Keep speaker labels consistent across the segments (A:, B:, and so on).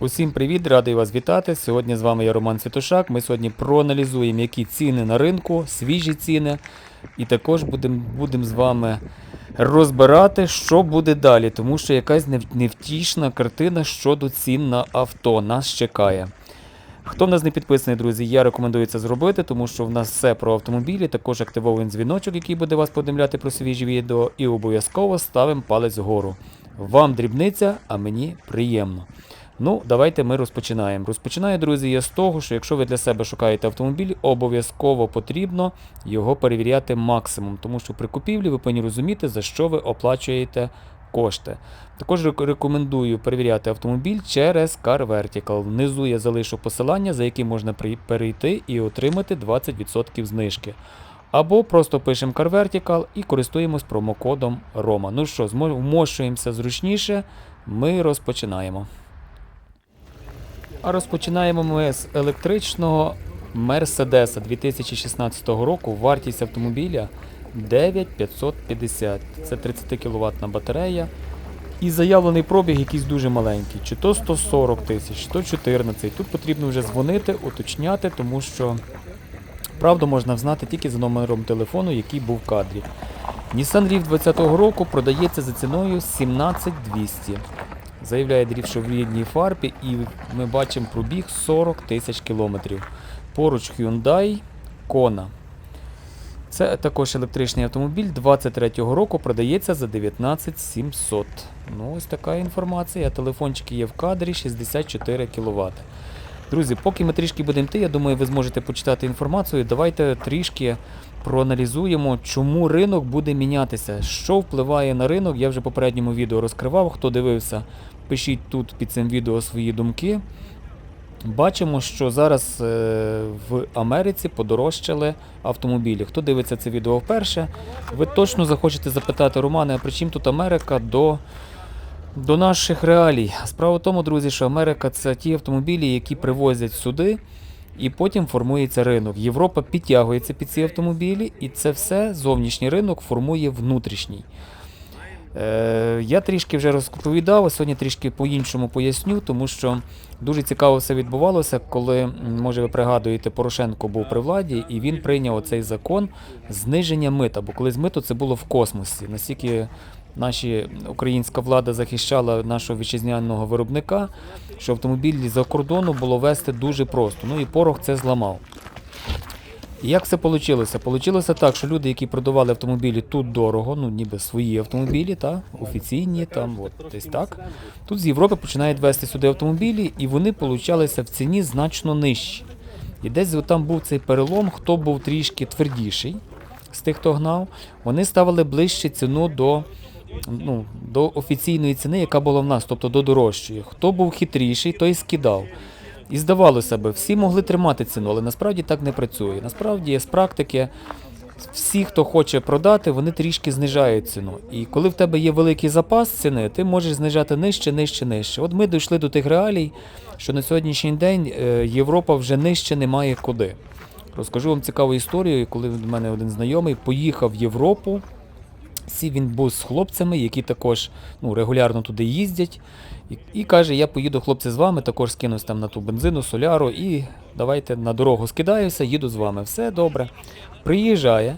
A: Усім привіт, радий вас вітати. Сьогодні з вами я Роман Святошак. Ми сьогодні проаналізуємо, які ціни на ринку, свіжі ціни. І також будемо будем з вами розбирати, що буде далі, тому що якась невтішна картина щодо цін на авто нас чекає. Хто в нас не підписаний, друзі, я рекомендую це зробити, тому що в нас все про автомобілі, також активований дзвіночок, який буде вас повідомляти про свіжі відео, і обов'язково ставимо палець вгору. Вам дрібниця, а мені приємно. Ну, давайте ми розпочинаємо. Розпочинаю, друзі, я з того, що якщо ви для себе шукаєте автомобіль, обов'язково потрібно його перевіряти максимум, тому що при купівлі ви повинні розуміти, за що ви оплачуєте кошти. Також рекомендую перевіряти автомобіль через Car Vertical. Внизу я залишу посилання, за яким можна перейти і отримати 20% знижки. Або просто пишемо Car Vertical і користуємось промокодом ROMA. Ну що, вмощуємося зручніше, ми розпочинаємо. А розпочинаємо ми з електричного Мерседеса 2016 року. Вартість автомобіля 9550. Це 30 кВт батарея. І заявлений пробіг якийсь дуже маленький. Чи то 140 тисяч, чи то 14. Тут потрібно вже дзвонити, уточняти, тому що правду можна знати тільки за номером телефону, який був в кадрі. Nissan Leaf 2020 року продається за ціною 17200. Заявляє дрів, що в рідній фарбі, і ми бачимо пробіг 40 тисяч кілометрів. Поруч Hyundai Kona. Це також електричний автомобіль 23-го року продається за 19700. Ну, ось така інформація. Телефончики є в кадрі 64 кВт. Друзі, поки ми трішки будемо йти, я думаю, ви зможете почитати інформацію. Давайте трішки проаналізуємо, чому ринок буде мінятися. Що впливає на ринок, я вже в попередньому відео розкривав. Хто дивився, пишіть тут під цим відео свої думки. Бачимо, що зараз е, в Америці подорожчали автомобілі. Хто дивиться це відео вперше, ви точно захочете запитати Романа, а при чим тут Америка до, до наших реалій. Справа в тому, друзі, що Америка це ті автомобілі, які привозять сюди, і потім формується ринок. Європа підтягується під ці автомобілі, і це все зовнішній ринок формує внутрішній. Е, я трішки вже розповідав, сьогодні трішки по-іншому поясню, тому що дуже цікаво все відбувалося, коли, може ви пригадуєте, Порошенко був при владі і він прийняв оцей закон зниження мита. Бо колись мито це було в космосі. Настільки наша українська влада захищала нашого вітчизняного виробника, що автомобілі за кордону було вести дуже просто. Ну і порох це зламав. І як це вийшло? Получилося так, що люди, які продавали автомобілі тут дорого, ну ніби свої автомобілі, та, офіційні, там, от, десь так. Тут з Європи починають вести сюди автомобілі, і вони получалися в ціні значно нижчі. І десь там був цей перелом, хто був трішки твердіший з тих, хто гнав, вони ставили ближче ціну до, ну, до офіційної ціни, яка була в нас, тобто до дорожчої. Хто був хитріший, той скидав. І здавалося б, всі могли тримати ціну, але насправді так не працює. Насправді, з практики, всі, хто хоче продати, вони трішки знижають ціну. І коли в тебе є великий запас ціни, ти можеш знижати нижче, нижче, нижче. От ми дійшли до тих реалій, що на сьогоднішній день е, Європа вже нижче немає куди. Розкажу вам цікаву історію, коли в мене один знайомий поїхав в Європу. Сів він був з хлопцями, які також ну, регулярно туди їздять. І, і каже, я поїду хлопці з вами, також скинусь там на ту бензину, соляру, і давайте на дорогу скидаюся, їду з вами. Все добре. Приїжджає,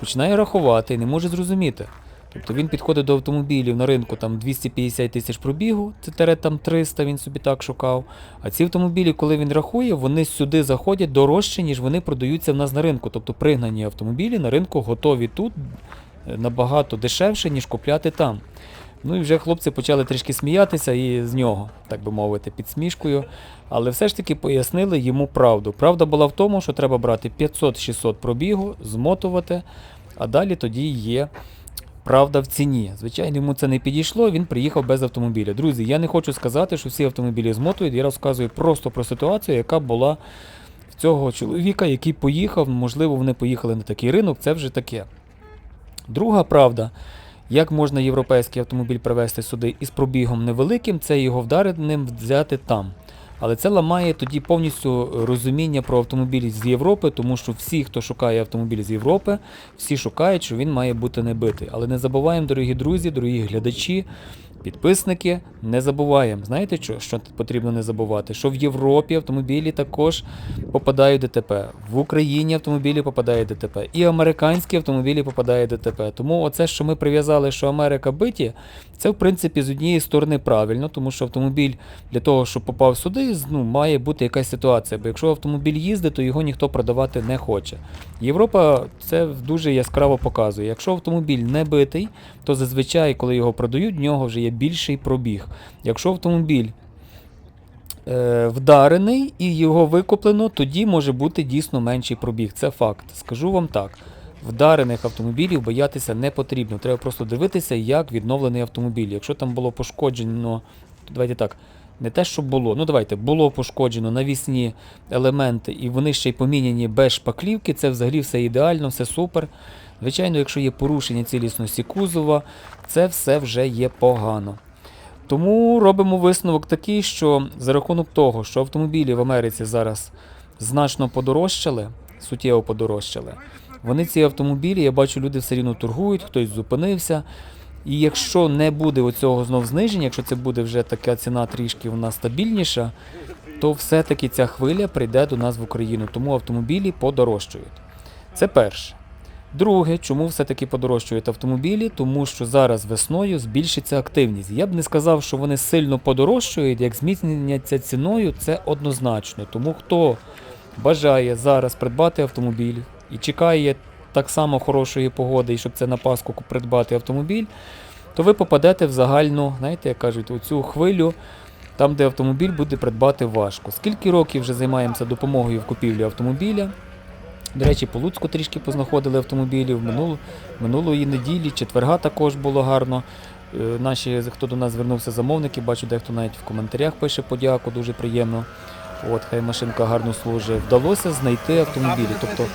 A: починає рахувати і не може зрозуміти. Тобто він підходить до автомобілів на ринку там 250 тисяч пробігу, це тере там 300, він собі так шукав. А ці автомобілі, коли він рахує, вони сюди заходять дорожче, ніж вони продаються в нас на ринку. Тобто пригнані автомобілі на ринку готові тут набагато дешевше, ніж купляти там. Ну і вже хлопці почали трішки сміятися і з нього, так би мовити, під смішкою. Але все ж таки пояснили йому правду. Правда була в тому, що треба брати 500-600 пробігу, змотувати, а далі тоді є правда в ціні. Звичайно, йому це не підійшло, він приїхав без автомобіля. Друзі, я не хочу сказати, що всі автомобілі змотують, я розказую просто про ситуацію, яка була в цього чоловіка, який поїхав. Можливо, вони поїхали на такий ринок, це вже таке. Друга правда. Як можна європейський автомобіль привезти сюди із пробігом невеликим, це його вдареним взяти там. Але це ламає тоді повністю розуміння про автомобілі з Європи, тому що всі, хто шукає автомобіль з Європи, всі шукають, що він має бути небитий. Але не забуваємо, дорогі друзі, дорогі глядачі, Підписники, не забуваємо. Знаєте, що, що потрібно не забувати? Що в Європі автомобілі також попадають ДТП, в Україні автомобілі попадають ДТП, і американські автомобілі попадають ДТП. Тому оце, що ми прив'язали, що Америка биті, це в принципі з однієї сторони правильно, тому що автомобіль для того, щоб попав сюди, ну, має бути якась ситуація. Бо якщо автомобіль їздить, то його ніхто продавати не хоче. Європа це дуже яскраво показує. Якщо автомобіль не битий, то зазвичай, коли його продають, в нього вже є більший пробіг. Якщо автомобіль е, вдарений і його викуплено, тоді може бути дійсно менший пробіг. Це факт. Скажу вам так. Вдарених автомобілів боятися не потрібно. Треба просто дивитися, як відновлений автомобіль. Якщо там було пошкоджено, давайте так. Не те, що було. Ну давайте, було пошкоджено навісні елементи, і вони ще й поміняні без шпаклівки. Це взагалі все ідеально, все супер. Звичайно, якщо є порушення цілісності кузова, це все вже є погано. Тому робимо висновок такий, що за рахунок того, що автомобілі в Америці зараз значно подорожчали, суттєво подорожчали, вони ці автомобілі, я бачу, люди все рівно торгують, хтось зупинився. І якщо не буде оцього знов зниження, якщо це буде вже така ціна трішки нас стабільніша, то все-таки ця хвиля прийде до нас в Україну. Тому автомобілі подорожчають. Це перше. Друге, чому все-таки подорожчують автомобілі? Тому що зараз весною збільшиться активність. Я б не сказав, що вони сильно подорожчують, як зміцнення ціною, це однозначно. Тому хто бажає зараз придбати автомобіль і чекає так само хорошої погоди, і щоб це на Пасху придбати автомобіль, то ви попадете в загальну, знаєте, як кажуть, оцю хвилю, там, де автомобіль буде придбати важко. Скільки років вже займаємося допомогою в купівлі автомобіля? До речі, по Луцьку трішки познаходили автомобілів. Минуло, минулої неділі, четверга також було гарно. Е, Наші, хто до нас звернувся, замовники, бачу, дехто навіть в коментарях пише подяку, дуже приємно. От, хай машинка гарно служить. Вдалося знайти автомобілі. Тобто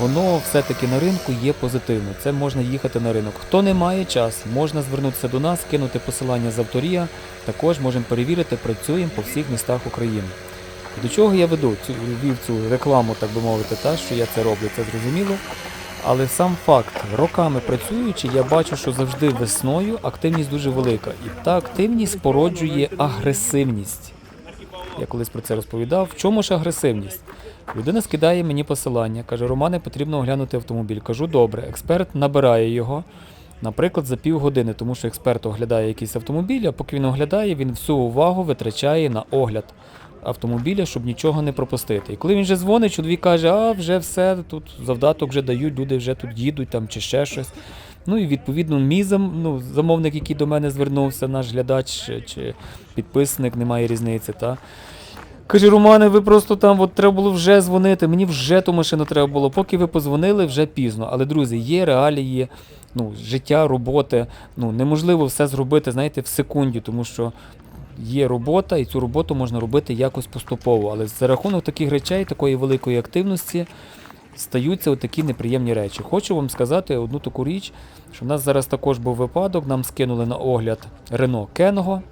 A: воно все-таки на ринку є позитивно. Це можна їхати на ринок. Хто не має час, можна звернутися до нас, кинути посилання з авторія. Також можемо перевірити, працюємо по всіх містах України. До чого я веду цю вів цю рекламу, так би мовити, та що я це роблю, це зрозуміло. Але сам факт, роками працюючи, я бачу, що завжди весною активність дуже велика. І та активність породжує агресивність. Я колись про це розповідав. В чому ж агресивність? Людина скидає мені посилання, каже, Романе, потрібно оглянути автомобіль. Кажу, добре, експерт набирає його, наприклад, за півгодини, тому що експерт оглядає якийсь автомобіль, а поки він оглядає, він всю увагу витрачає на огляд автомобіля, щоб нічого не пропустити. І коли він вже дзвонить, чоловік каже, а вже все, тут завдаток вже дають, люди вже тут їдуть там чи ще щось. Ну і відповідно мій зам, ну, замовник, який до мене звернувся, наш глядач чи, підписник, немає різниці. Та? Каже, Романе, ви просто там от треба було вже дзвонити. Мені вже ту машину треба було. Поки ви позвонили, вже пізно. Але, друзі, є реалії ну, життя, роботи. Ну, неможливо все зробити, знаєте, в секунді, тому що є робота, і цю роботу можна робити якось поступово. Але за рахунок таких речей, такої великої активності, стаються отакі неприємні речі. Хочу вам сказати одну таку річ, що в нас зараз також був випадок, нам скинули на огляд Рено Кенго.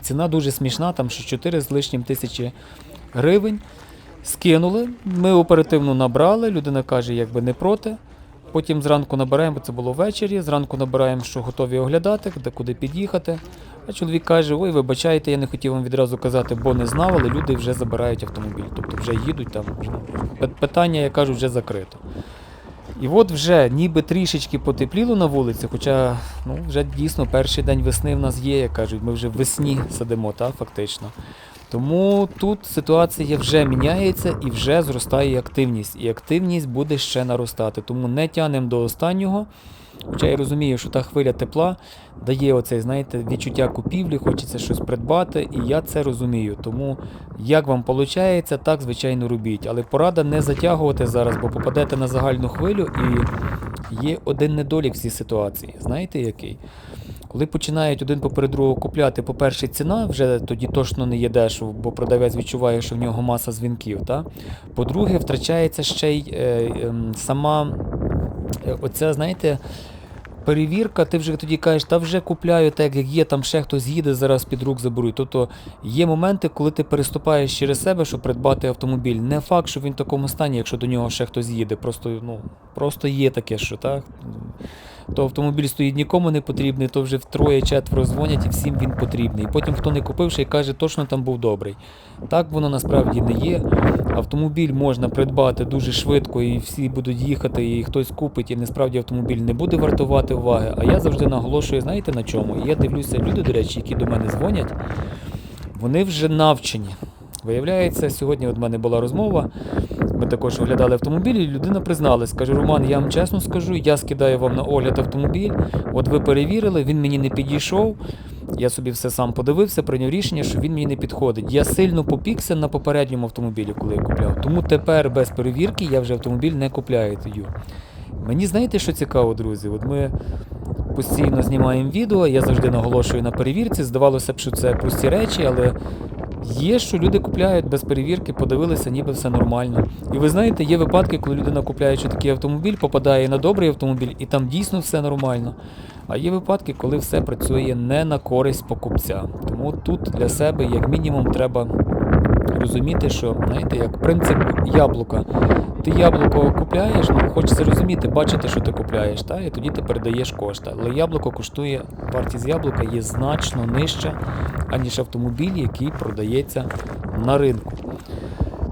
A: Ціна дуже смішна, там ще 4 з лишнім тисячі гривень. Скинули, ми оперативно набрали, людина каже, якби не проти. Потім зранку набираємо, бо це було ввечері. Зранку набираємо, що готові оглядати, де куди під'їхати. А чоловік каже: Ой, вибачайте, я не хотів вам відразу казати, бо не знав, але люди вже забирають автомобіль. Тобто вже їдуть там. Питання, я кажу, вже закрито. І от вже ніби трішечки потепліло на вулиці, хоча ну, вже дійсно перший день весни в нас є, як кажуть, ми вже в весні сидимо, та, фактично. Тому тут ситуація вже міняється і вже зростає активність. І активність буде ще наростати. Тому не тянемо до останнього. Хоча я розумію, що та хвиля тепла дає оцей, знаєте, відчуття купівлі, хочеться щось придбати, і я це розумію. Тому як вам виходить, так звичайно робіть. Але порада не затягувати зараз, бо попадете на загальну хвилю і є один недолік в цій ситуації. Знаєте який? Коли починають один поперед другого купляти, по-перше, ціна вже тоді точно не є дешево, бо продавець відчуває, що в нього маса дзвінків. Та? По-друге, втрачається ще й е, ем, сама е, оця, знаєте, перевірка, ти вже тоді кажеш, та вже купляю, так як є, там ще хтось їде, зараз під рук заберуть. Тобто є моменти, коли ти переступаєш через себе, щоб придбати автомобіль. Не факт, що він в такому стані, якщо до нього ще хтось їде. Просто, ну, просто є таке, що так. То автомобіль стоїть нікому не потрібний, то вже втроє-четверо дзвонять і всім він потрібний. І потім хто не купив, ще й каже, точно там був добрий. Так воно насправді не є. Автомобіль можна придбати дуже швидко, і всі будуть їхати, і хтось купить, і насправді автомобіль не буде вартувати уваги. А я завжди наголошую, знаєте на чому? І я дивлюся, люди, до речі, які до мене дзвонять, вони вже навчені. Виявляється, сьогодні от в мене була розмова. Ми також оглядали автомобіль, і людина призналась. Каже, Роман, я вам чесно скажу, я скидаю вам на огляд автомобіль. От ви перевірили, він мені не підійшов. Я собі все сам подивився, прийняв рішення, що він мені не підходить. Я сильно попікся на попередньому автомобілі, коли я купляв. Тому тепер без перевірки я вже автомобіль не купляю. Мені знаєте, що цікаво, друзі? От ми постійно знімаємо відео, я завжди наголошую на перевірці. Здавалося б, що це прості речі, але є, що люди купляють без перевірки, подивилися, ніби все нормально. І ви знаєте, є випадки, коли людина купляючи такий автомобіль, попадає на добрий автомобіль, і там дійсно все нормально. А є випадки, коли все працює не на користь покупця. Тому тут для себе, як мінімум, треба розуміти, що знаєте, як принцип яблука. Ти яблуко купляєш, ну хочеться розуміти, бачити, що ти купляєш, та, і тоді ти передаєш кошти. Але яблуко коштує, вартість яблука є значно нижча, аніж автомобіль, який продається на ринку.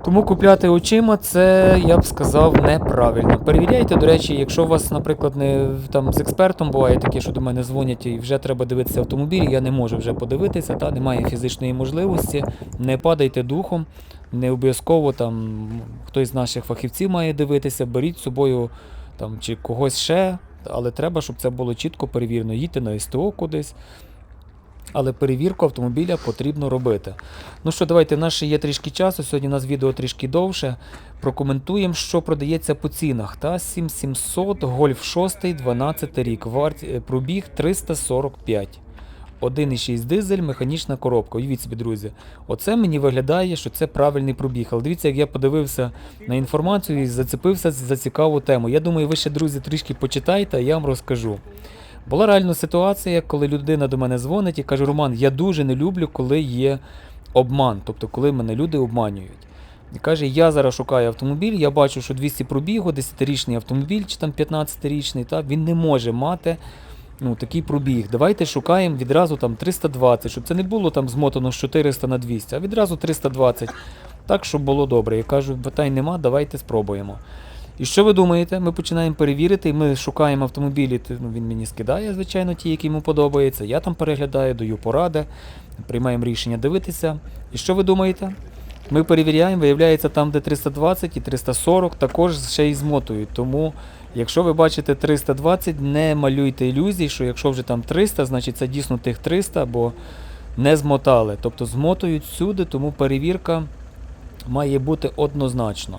A: Тому купляти очима це, я б сказав, неправильно. Перевіряйте, до речі, якщо у вас, наприклад, не там з експертом буває таке, що до мене дзвонять і вже треба дивитися автомобіль, я не можу вже подивитися, та немає фізичної можливості. Не падайте духом, не обов'язково там хтось з наших фахівців має дивитися, беріть з собою там чи когось ще, але треба, щоб це було чітко перевірено. Їдьте на СТО кудись. Але перевірку автомобіля потрібно робити. Ну що, давайте, нас ще є трішки часу. Сьогодні у нас відео трішки довше. Прокоментуємо, що продається по цінах. Та 7700, Golf 6, 12 рік. Варт... е, Пробіг 345. 1,6 дизель, механічна коробка. Уявіть собі, друзі. Оце мені виглядає, що це правильний пробіг. Але дивіться, як я подивився на інформацію і зацепився за цікаву тему. Я думаю, ви ще, друзі, трішки почитайте, а я вам розкажу. Була реально ситуація, коли людина до мене дзвонить і каже: Роман, я дуже не люблю, коли є обман, тобто коли мене люди обманюють. І каже, я зараз шукаю автомобіль, я бачу, що 200 пробігу, 10-річний автомобіль чи там 15-річний, та, він не може мати ну, такий пробіг. Давайте шукаємо відразу там 320, щоб це не було там змотано з 400 на 200, а відразу 320, так, щоб було добре. Я кажу, питань нема, давайте спробуємо. І що ви думаєте? Ми починаємо перевірити, ми шукаємо автомобілі. Ну, він мені скидає, звичайно, ті, які йому подобаються. Я там переглядаю, даю поради, приймаємо рішення дивитися. І що ви думаєте? Ми перевіряємо, виявляється, там, де 320 і 340, також ще й змотують. Тому, якщо ви бачите 320, не малюйте ілюзій, що якщо вже там 300, значить це дійсно тих 300, бо не змотали. Тобто змотують всюди, тому перевірка має бути однозначно.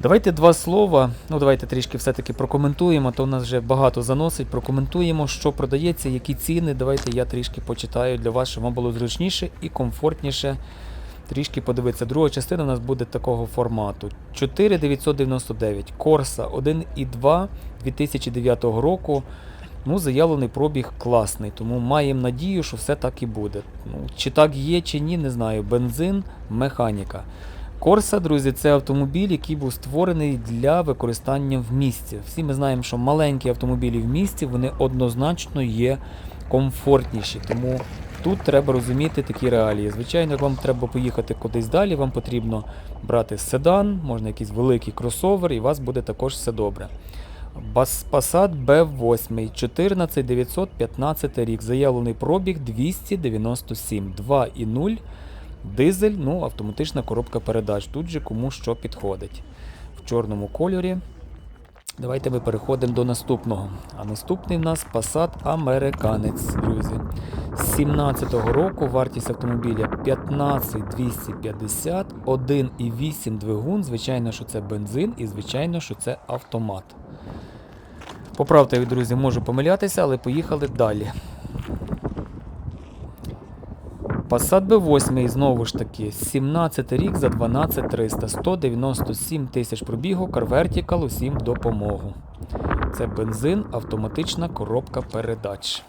A: Давайте два слова. Ну, давайте трішки все-таки прокоментуємо, то у нас вже багато заносить. Прокоментуємо, що продається, які ціни. Давайте я трішки почитаю для вас, щоб вам було зручніше і комфортніше трішки подивитися. Друга частина у нас буде такого формату. 4999. Корса 1.2 2009 року. Ну, заявлений пробіг класний, тому маємо надію, що все так і буде. Ну, чи так є, чи ні, не знаю. Бензин, механіка. Корса, друзі, це автомобіль, який був створений для використання в місті. Всі ми знаємо, що маленькі автомобілі в місті вони однозначно є комфортніші. Тому тут треба розуміти такі реалії. Звичайно, вам треба поїхати кудись далі, вам потрібно брати седан, можна якийсь великий кросовер, і у вас буде також все добре. Passat B8, 14915 рік, заявлений пробіг 297, 2,0. Дизель, ну, автоматична коробка передач. Тут же кому що підходить. В чорному кольорі. Давайте ми переходимо до наступного. А наступний в нас Passat Американець, друзі. З 17-го року вартість автомобіля 15250, 1,8 двигун. Звичайно, що це бензин і звичайно, що це автомат. Поправте, друзі, можу помилятися, але поїхали далі. Passat B8 знову ж таки, 17 рік за 12300, 197 тисяч пробігу, CarVertical усім в допомогу. Це бензин, автоматична коробка передач.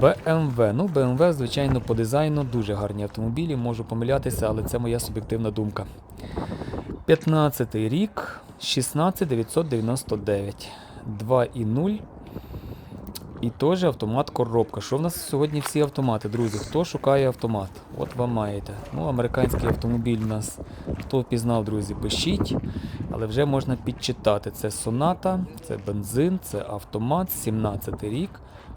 A: BMW. Ну, BMW, звичайно, по дизайну дуже гарні автомобілі, можу помилятися, але це моя суб'єктивна думка. 15 рік, 16999. 2.0. І теж автомат коробка. Що в нас сьогодні всі автомати, друзі? Хто шукає автомат? От вам маєте. Ну, американський автомобіль у нас. Хто впізнав, друзі, пишіть. Але вже можна підчитати. Це Соната, це бензин, це автомат, 17 рік.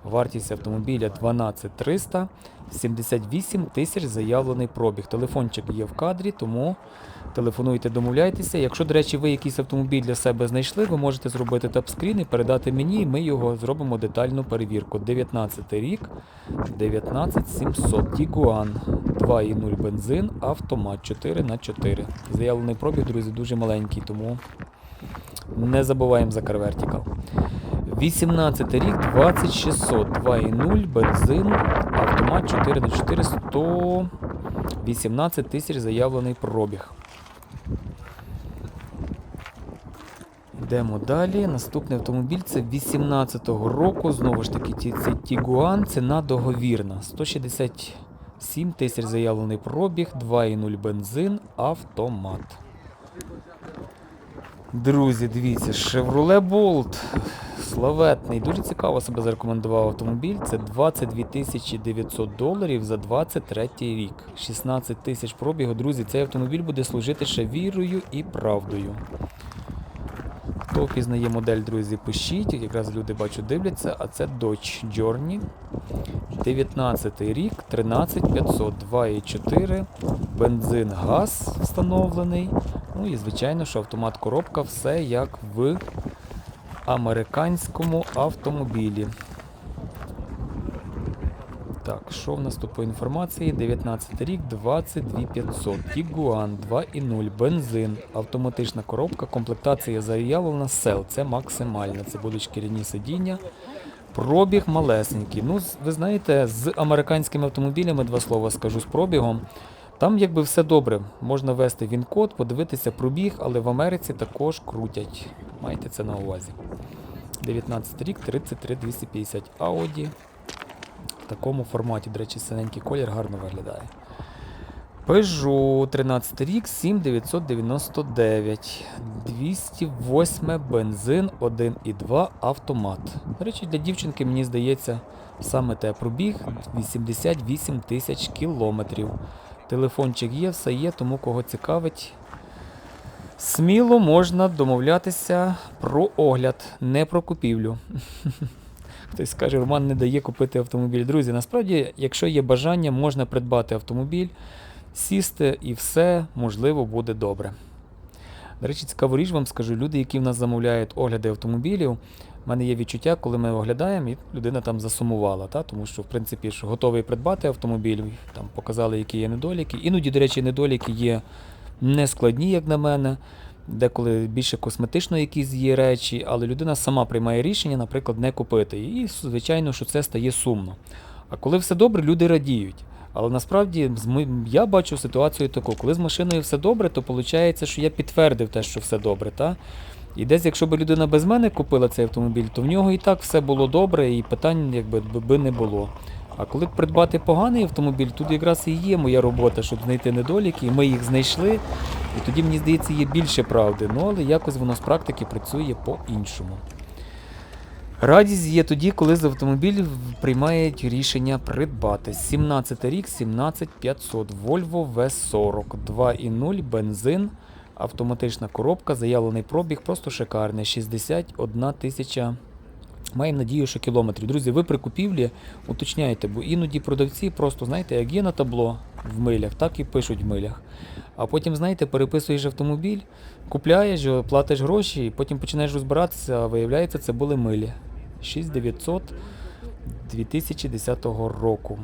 A: Вартість автомобіля 12300, 78 тисяч заявлений пробіг. Телефончик є в кадрі, тому телефонуйте, домовляйтеся. Якщо, до речі, ви якийсь автомобіль для себе знайшли, ви можете зробити тапскрін і передати мені, і ми його зробимо детальну перевірку. 19 рік, 19700, Tiguan, 2.0 бензин, автомат 4х4. Заявлений пробіг, друзі, дуже маленький, тому не забуваємо за CarVertical. 18 рік, 2600, 2.0, бензин, автомат 4 на 4 118 тисяч заявлений пробіг. Йдемо далі. Наступний автомобіль це 18-го року. Знову ж таки, це Tiguan, ціна договірна. 167 тисяч заявлений пробіг, 2.0 бензин, автомат. Друзі, дивіться, Chevrolet Bolt. Славетний, дуже цікаво себе зарекомендував автомобіль. Це 22 тисячі 900 доларів за 23 рік. 16 тисяч пробігу. Друзі, цей автомобіль буде служити ще вірою і правдою. Хто впізнає модель, друзі, пишіть. Якраз люди бачу дивляться, а це Dodge Journey. 19 рік, 13500, 2,4, бензин, газ встановлений. Ну і звичайно, що автомат коробка, все як в американському автомобілі. Так, що в нас тут по інформації? 19 рік, 22500. Tiguan 2.0, бензин, автоматична коробка, комплектація заявлена сел. Це максимальна. Це будуть шкіряні сидіння. Пробіг малесенький. Ну, ви знаєте, з американськими автомобілями два слова скажу з пробігом. Там якби все добре. Можна ввести він-код, подивитися пробіг, але в Америці також крутять. Майте це на увазі. 19 рік, 33 250 Audi. В такому форматі, до речі, синенький колір гарно виглядає. Peugeot 13 рік, 7999. 208 бензин 1,2 автомат. До речі, для дівчинки, мені здається, саме те пробіг 88 тисяч кілометрів. Телефончик є, все є, тому кого цікавить. Сміло можна домовлятися про огляд, не про купівлю. Хтось скаже, Роман не дає купити автомобіль. Друзі, насправді, якщо є бажання, можна придбати автомобіль, сісти і все можливо буде добре. До речі, цікаву річ вам скажу, люди, які в нас замовляють огляди автомобілів, в мене є відчуття, коли ми оглядаємо, і людина там засумувала, та? тому що, в принципі, що готовий придбати автомобіль, там показали, які є недоліки. Іноді, до речі, недоліки є не складні, як на мене. Деколи більше косметично якісь є речі, але людина сама приймає рішення, наприклад, не купити. І, звичайно, що це стає сумно. А коли все добре, люди радіють. Але насправді я бачу ситуацію таку, коли з машиною все добре, то виходить, що я підтвердив те, що все добре. Та? І десь, якщо б людина без мене купила цей автомобіль, то в нього і так все було добре, і питань якби би не було. А коли придбати поганий автомобіль, тут якраз і є моя робота, щоб знайти недоліки, і ми їх знайшли. І тоді, мені здається, є більше правди. Ну, але якось воно з практики працює по-іншому. Радість є тоді, коли з автомобілів приймають рішення придбати. 17 рік, 17500, Volvo V40, 2.0, бензин, автоматична коробка, заявлений пробіг, просто шикарний, 61 тисяча. Маємо надію, що кілометрів. Друзі, ви при купівлі уточняйте, бо іноді продавці просто, знаєте, як є на табло в милях, так і пишуть в милях. А потім, знаєте, переписуєш автомобіль, купляєш платиш гроші, і потім починаєш розбиратися, а виявляється, це були милі. 6900 2010 року.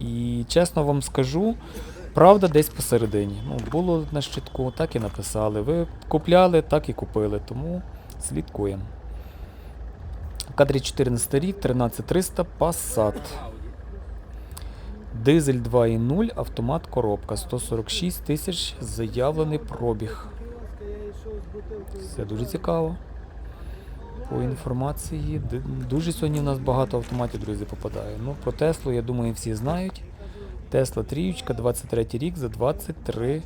A: І чесно вам скажу, правда десь посередині. Ну, було на щитку, так і написали. Ви купляли, так і купили, тому слідкуємо. В кадрі 14 рік, 13300 Passat. Дизель 2.0, автомат коробка. 146 тисяч заявлений пробіг. Це дуже цікаво. По інформації. Дуже сьогодні в нас багато автоматів, друзі, попадає. Ну, про Теслу, я думаю, всі знають. Тесла тріючка, 23 рік за 23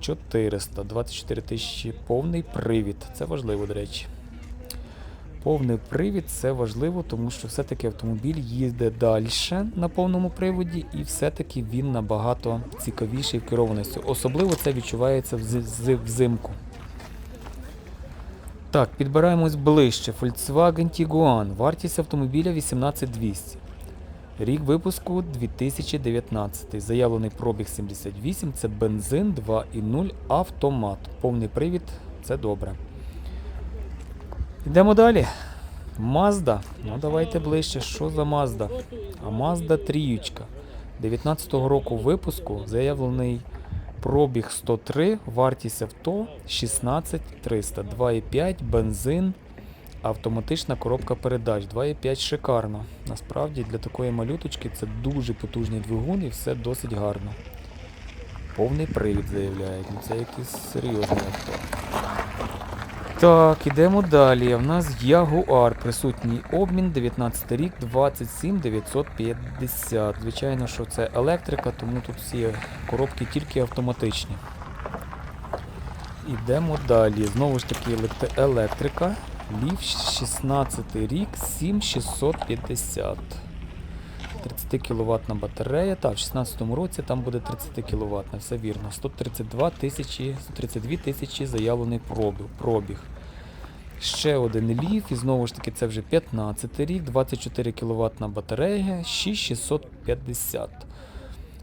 A: 400. 24 тисячі повний привід. Це важливо, до речі. Повний привід це важливо, тому що все-таки автомобіль їздить далі на повному приводі, і все-таки він набагато цікавіший в керованості. Особливо це відчувається взимку. Так, підбираємось ближче. Volkswagen Tiguan. Вартість автомобіля 18200. Рік випуску 2019. Заявлений пробіг 78. Це бензин 2.0 автомат. Повний привід це добре. Йдемо далі. Mazda. Ну давайте ближче. Що за Mazda? А Mazda тріючка. 19-го року випуску заявлений пробіг 103, вартість авто 16300, 2,5, бензин, автоматична коробка передач. 2,5 шикарно. Насправді для такої малюточки це дуже потужний двигун і все досить гарно. Повний привід заявляють. Ну це якийсь серйозний авто. Так, ідемо далі. В нас Jaguar, присутній обмін, 19 рік, 27 950. Звичайно, що це електрика, тому тут всі коробки тільки автоматичні. Ідемо далі. Знову ж таки електрика. Лів 16 рік, 7650. 30 кВт батарея. Так, в 16 році там буде 30 кВт, все вірно. 132 тисячі, 132 тисячі заявлений пробіг. пробіг. Ще один ліф, і знову ж таки це вже 15 рік, 24 кВт батарея, 6650.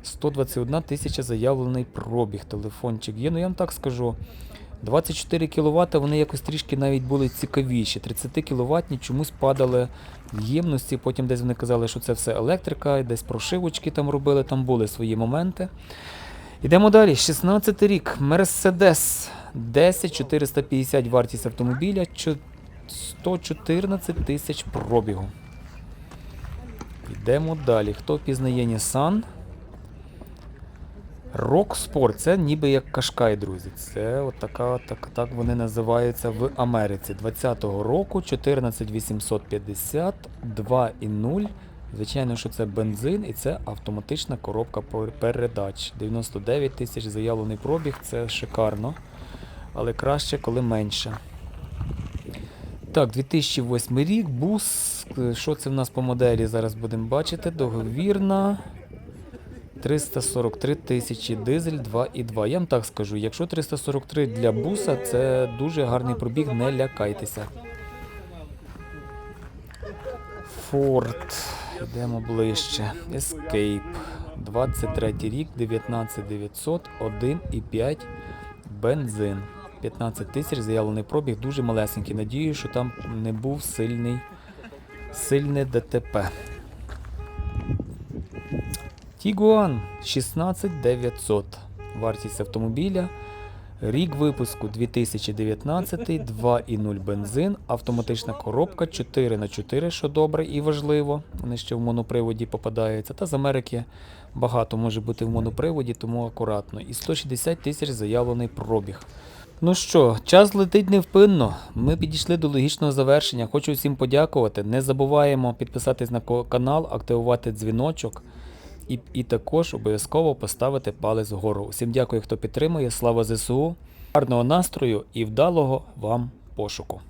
A: 121 тисяча заявлений пробіг. Телефончик є. Ну я вам так скажу. 24 кВт вони якось трішки навіть були цікавіші. 30 кВт чомусь падали ємності. Потім десь вони казали, що це все електрика, десь прошивочки там робили, там були свої моменти. Йдемо далі. 16 рік. Mercedes 10450 вартість автомобіля, 114 тисяч пробігу. Йдемо далі. Хто впізнає Nissan? Rock Sport, це ніби як Кашкай, друзі. Це от така, так, так вони називаються в Америці. 20-го року 14850, 2.0. Звичайно, що це бензин і це автоматична коробка передач. 99 тисяч заявлений пробіг, це шикарно. Але краще, коли менше. Так, 2008 рік, бус. Е, Що це в нас по моделі? Зараз будемо бачити. Договірна. 343 тисячі дизель 2,2. Я вам так скажу, якщо 343 для буса, це дуже гарний пробіг, не лякайтеся. Ford. Йдемо ближче. Escape. 23 рік, 19900, 1,5 бензин. 15 тисяч заявлений пробіг, дуже малесенький. Надію, що там не був сильний, сильне ДТП. Тігуан 16900. Вартість автомобіля. Рік випуску 2019, 2,0 бензин, автоматична коробка 4х4, що добре і важливо. Вони ще в моноприводі попадаються. Та з Америки багато може бути в моноприводі, тому акуратно. І 160 тисяч заявлений пробіг. Ну що, час летить невпинно. Ми підійшли до логічного завершення. Хочу всім подякувати. Не забуваємо підписатись на канал, активувати дзвіночок. І, і також обов'язково поставити палець вгору. Усім дякую, хто підтримує. Слава ЗСУ, гарного настрою і вдалого вам пошуку.